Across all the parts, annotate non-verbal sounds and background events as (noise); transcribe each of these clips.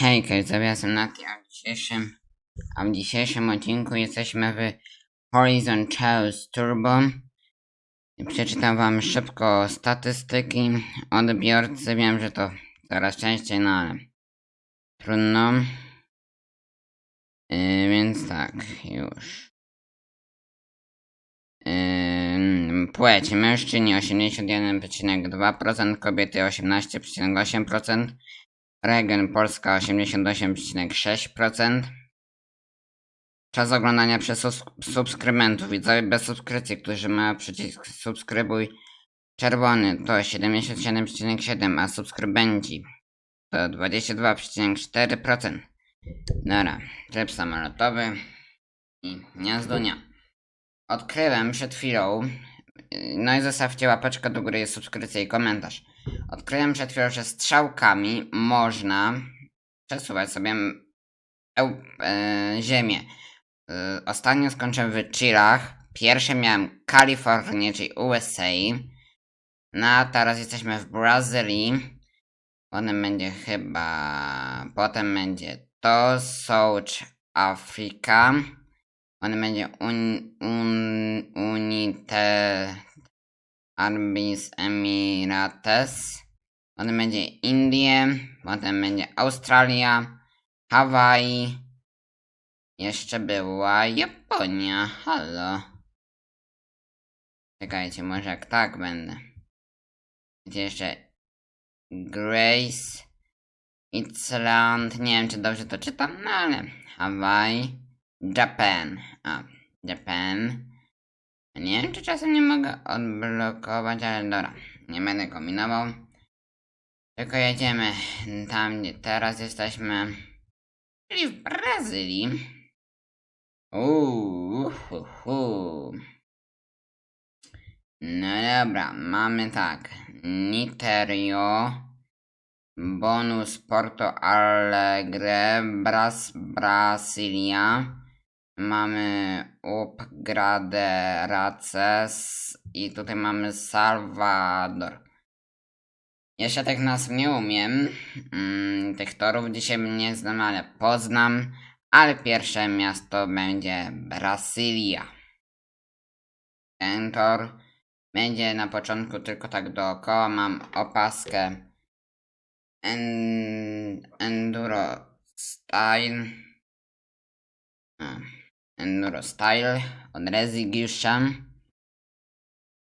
Hejka, jestem Nati, a w dzisiejszym, a w dzisiejszym odcinku jesteśmy w Horizon Chase Turbo. Przeczytam wam szybko statystyki odbiorcy. Wiem, że to coraz częściej, no ale trudno. Yy, więc tak, już. Yy, płeć mężczyźni 81,2%, kobiety 18,8%. Region Polska 88,6%. Czas oglądania przez subskrybentów. Widzowie bez subskrypcji, którzy mają przycisk subskrybuj czerwony to 77,7%, a subskrybenci to 22,4%. Dobra, tryb samolotowy i gniazdunia. Odkryłem przed chwilą, no i zostawcie łapeczkę do góry, subskrypcję i komentarz. Odkryłem przed chwilą, że strzałkami można przesuwać sobie eł, e, ziemię. E, ostatnio skończyłem w Chilach. Pierwsze miałem Kalifornię, czyli USA. No a teraz jesteśmy w Brazylii. Potem będzie chyba... Potem będzie to South Africa. Potem będzie un, un, Unite Arbis Emirates. Potem będzie Indie. Potem będzie Australia. Hawaii. Jeszcze była Japonia. Halo. Czekajcie, może jak tak będę. Gdzie jeszcze Grace. Island. Nie wiem, czy dobrze to czytam, no ale Hawaii. Japan. A, Japan. Nie wiem, czy czasem nie mogę odblokować, ale dobra. Nie będę kombinował. Tylko jedziemy tam, gdzie teraz jesteśmy. Czyli w Brazylii. Uuu, hu, hu. No dobra, mamy tak. Niterio. Bonus Porto Alegre. Bras, Brasilia. Mamy Upgrade Races i tutaj mamy Salvador. Jeszcze tych nazw nie umiem. Mm, tych torów dzisiaj nie znam, ale poznam. Ale pierwsze miasto będzie Brasilia. Ten tor będzie na początku tylko tak dookoła. Mam opaskę en, Enduro Style. A. Enduro Style od Rezygiusza.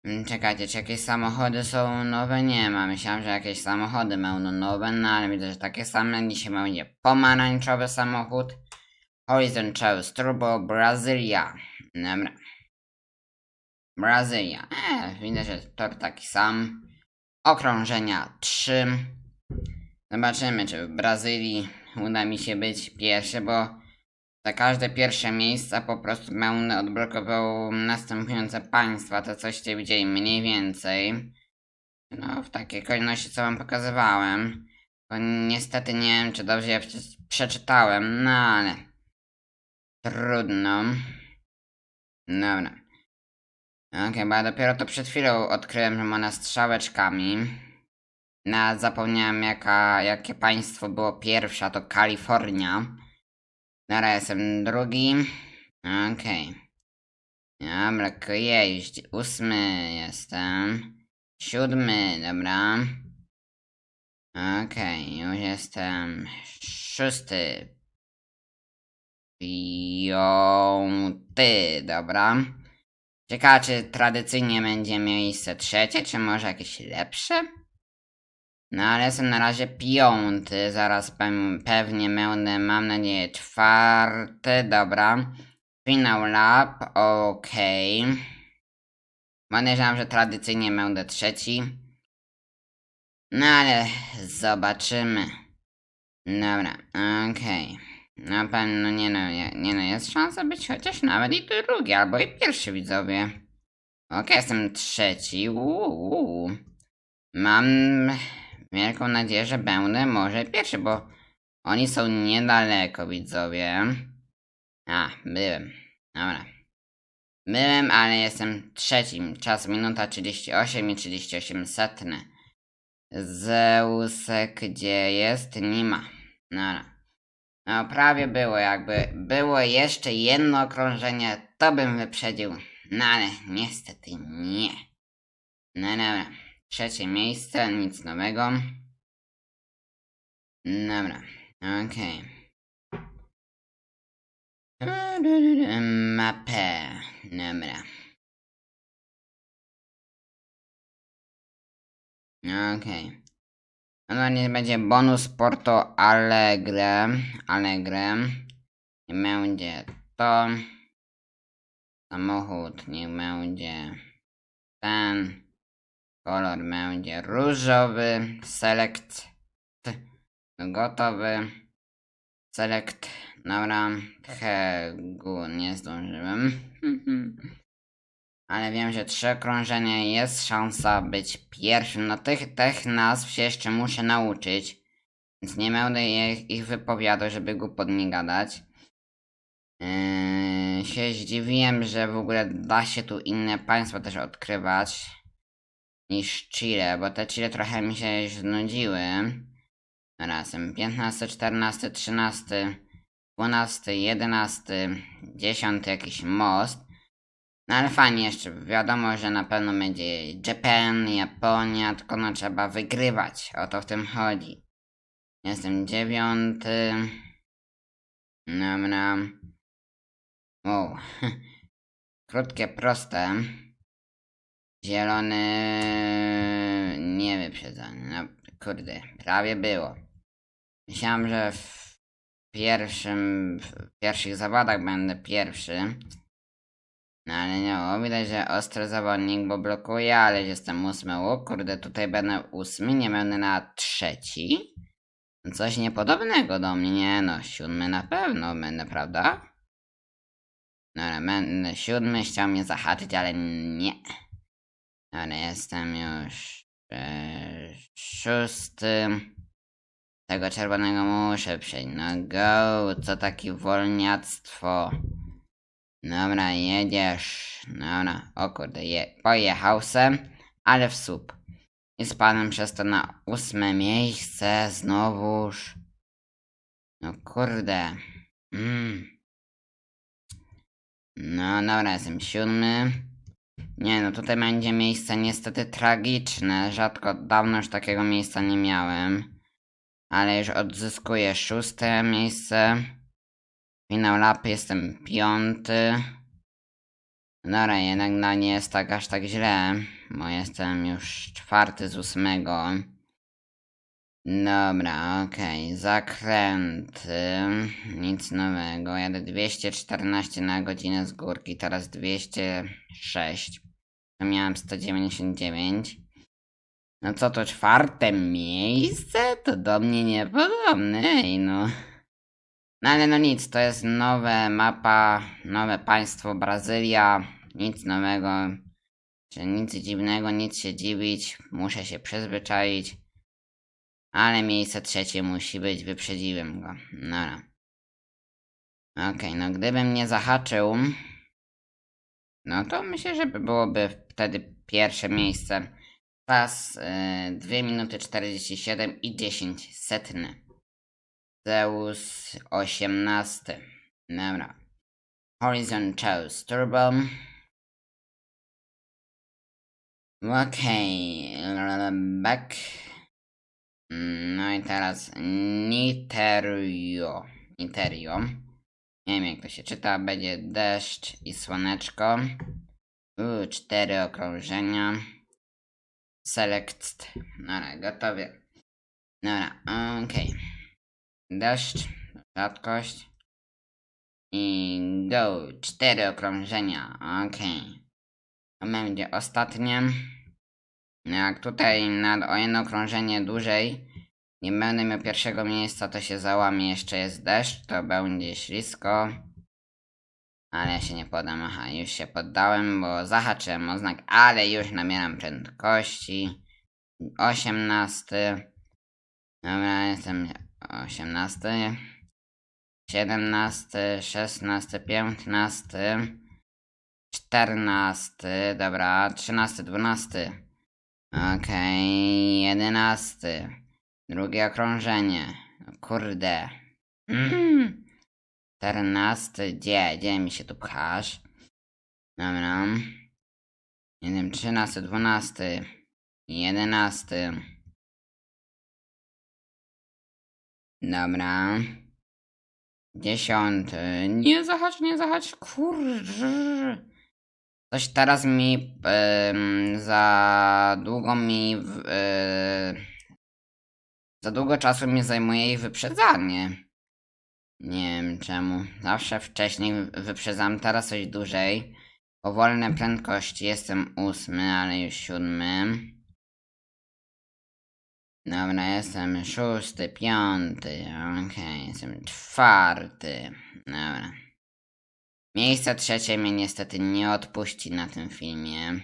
Mm, Czekajcie, czy jakieś samochody są nowe? Nie ma. Myślałem, że jakieś samochody będą nowe, no ale widzę, że takie same. Dzisiaj będzie pomarańczowy samochód. Horizon Chase Turbo Brazylia. Dobra. Brazylia. E, widzę, że tor taki sam. Okrążenia 3. Zobaczymy, czy w Brazylii uda mi się być pierwszy, bo za każde pierwsze miejsca po prostu będę odblokował następujące państwa, to coście widzieli mniej więcej. No, w takiej kolejności, co wam pokazywałem. Bo niestety nie wiem, czy dobrze prze- przeczytałem, no ale... Trudno. Dobra. Okej, bo ja dopiero to przed chwilą odkryłem, że można strzałeczkami. No, zapomniałem jaka, jakie państwo było pierwsze, to Kalifornia. Dobra, jestem drugi. Okej. Okay. Dobra, jeść. Ósmy jestem. Siódmy, dobra. Okej, już jestem szósty. Piąty, dobra. Ciekawe, czy tradycyjnie będzie miejsce trzecie, czy może jakieś lepsze? No ale jestem na razie piąty, zaraz pe- pewnie będę, mam nadzieję, czwarty, dobra. Final lap, okej. Podejrzewam, że tradycyjnie będę trzeci. No ale zobaczymy. Dobra, okej. Na pewno nie no, nie, nie no, jest szansa być chociaż nawet i drugi, albo i pierwszy widzowie. Okej, jestem trzeci, uuu. Mam wielką nadzieję, że będę może pierwszy, bo oni są niedaleko, widzowie. A, byłem. Dobra. Byłem, ale jestem trzecim. Czas minuta 38 i 38 setne. Zeusek gdzie jest? Nie ma. Dobra. No prawie było, jakby było jeszcze jedno okrążenie, to bym wyprzedził. No ale niestety nie. No dobra. Trzecie miejsce, nic nowego. Dobra, okej. Mapę, dobra. Okej. No nie będzie bonus Porto Alegre. Alegre. I będzie to. Samochód niech będzie ten. Kolor będzie różowy. Select. Gotowy. Select. Dobra. Hegu nie zdążyłem. (laughs) Ale wiem, że trzy okrążenia jest szansa być pierwszym. No tych, tych nazw się jeszcze muszę nauczyć. Więc nie będę ich, ich wypowiadał, żeby głupot nie gadać. Yy, się zdziwiłem, że w ogóle da się tu inne państwa też odkrywać niż Chile, bo te Chile trochę mi się już znudziły. Razem 15, 14, 13, 12, 11, 10 jakiś most. No ale fajnie jeszcze, wiadomo, że na pewno będzie Japan, Japonia, tylko no trzeba wygrywać, o to w tym chodzi. Jestem dziewiąty. Dobra. Wow. (laughs) Krótkie, proste. Zielony... Nie wyprzedzony. No kurde, prawie było. Myślałem, że w pierwszym... w pierwszych zawodach będę pierwszy. No ale nie, o, widać, że ostry zawodnik, bo blokuje, ale jestem ósmy. O kurde, tutaj będę ósmy, nie będę na trzeci. Coś niepodobnego do mnie, nie no, siódmy na pewno będę, prawda? Dobra, będę siódmy, chciał mnie zahaczyć, ale nie. Dobra, jestem już e, szósty. Tego czerwonego muszę przejść. No go, co taki wolniactwo. Dobra, jedziesz. Dobra, o kurde, je, pojechał se, ale w słup. I spadłem przez to na ósme miejsce znowuż. No kurde. Mm. No dobra, jestem siódmy. Nie no, tutaj będzie miejsce niestety tragiczne. Rzadko, dawno już takiego miejsca nie miałem. Ale już odzyskuję szóste miejsce. Finał lapy jestem piąty. Dobra, jednak no nie jest tak aż tak źle, bo jestem już czwarty z ósmego. Dobra, okej, zakręty, nic nowego, jadę 214 na godzinę z górki, teraz 206, to miałem 199. No co to czwarte miejsce? To do mnie niepodobne, ej no. No ale no nic, to jest nowe mapa, nowe państwo Brazylia, nic nowego, czy nic dziwnego, nic się dziwić, muszę się przyzwyczaić. Ale miejsce trzecie musi być, wyprzedziłem go. Dobra. Okej, okay, no gdybym nie zahaczył, no to myślę, że byłoby wtedy pierwsze miejsce. Czas yy, 2 minuty 47 i 10 setny. Zeus 18. Dobra. Horizon Chose Turbo. Okej. Okay. Back. No i teraz Niterio. Niterio. Nie wiem jak to się czyta. Będzie deszcz i słoneczko. Uuu, cztery okrążenia. Select. Dobra, gotowie. Dobra, okej. Okay deszcz, rzadkość i go, cztery okrążenia, okej. Okay. To będzie ostatnie. Jak tutaj na, o jedno okrążenie dłużej nie będę miał pierwszego miejsca, to się załamie, jeszcze jest deszcz, to będzie ślisko. Ale ja się nie podam, aha, już się poddałem, bo zahaczyłem o znak, ale już nabieram prędkości. 18. Dobra, jestem 18, 17, 16, 15, 14, dobra, 13, 12. Okej, okay, 11. Drugie okrążenie. Kurde. Mm. 14. Gdzie? Gdzie mi się tu pchasz? Dobra. Nie wiem, 13, 12, 11. Dobra. Dziesiąty. Nie zahacz, nie zahacz, kurczę. Coś teraz mi em, za długo mi e, za długo czasu mi zajmuje ich wyprzedzanie. Nie wiem czemu. Zawsze wcześniej wy- wyprzedzam, teraz coś dłużej. Powolne prędkości jestem ósmy, ale już siódmy. Dobra, jestem szósty, piąty, okej, jestem czwarty. Dobra. Miejsce trzecie mnie niestety nie odpuści na tym filmie.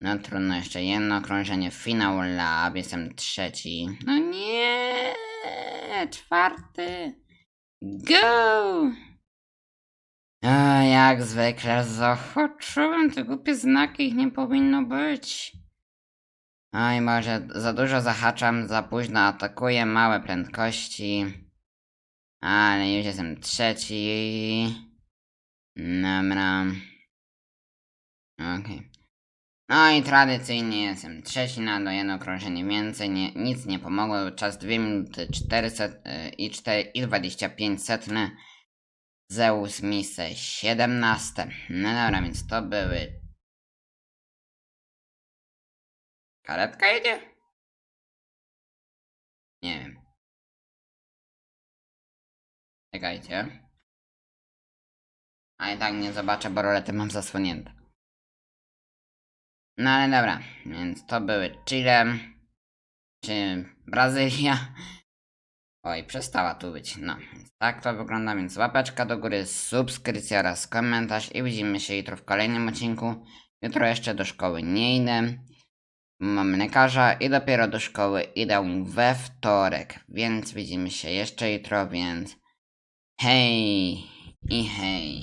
No trudno, jeszcze jedno okrążenie Final Lab, jestem trzeci. No nie, czwarty. Go! A, jak zwykle zahaczyłem te głupie znaki, ich nie powinno być. Oj, może za dużo zahaczam, za późno atakuję, małe prędkości. Ale już jestem trzeci. Dobra. Okej. No i tradycyjnie jestem trzeci na do jedno okrążenie więcej, nie, nic nie pomogło, czas 2 minuty 400 y, i 4 i 25 setne. Zeus miejsce 17. No dobra, więc to były. Karetka jedzie? Nie wiem. Czekajcie. A i tak nie zobaczę, bo rolety mam zasłonięte. No ale dobra, więc to były Chile, czy Brazylia. Oj, przestała tu być. No, tak to wygląda, więc łapeczka do góry, subskrypcja oraz komentarz i widzimy się jutro w kolejnym odcinku. Jutro jeszcze do szkoły nie idę. Mam lekarza i dopiero do szkoły idę we wtorek, więc widzimy się jeszcze jutro, więc hej i hej.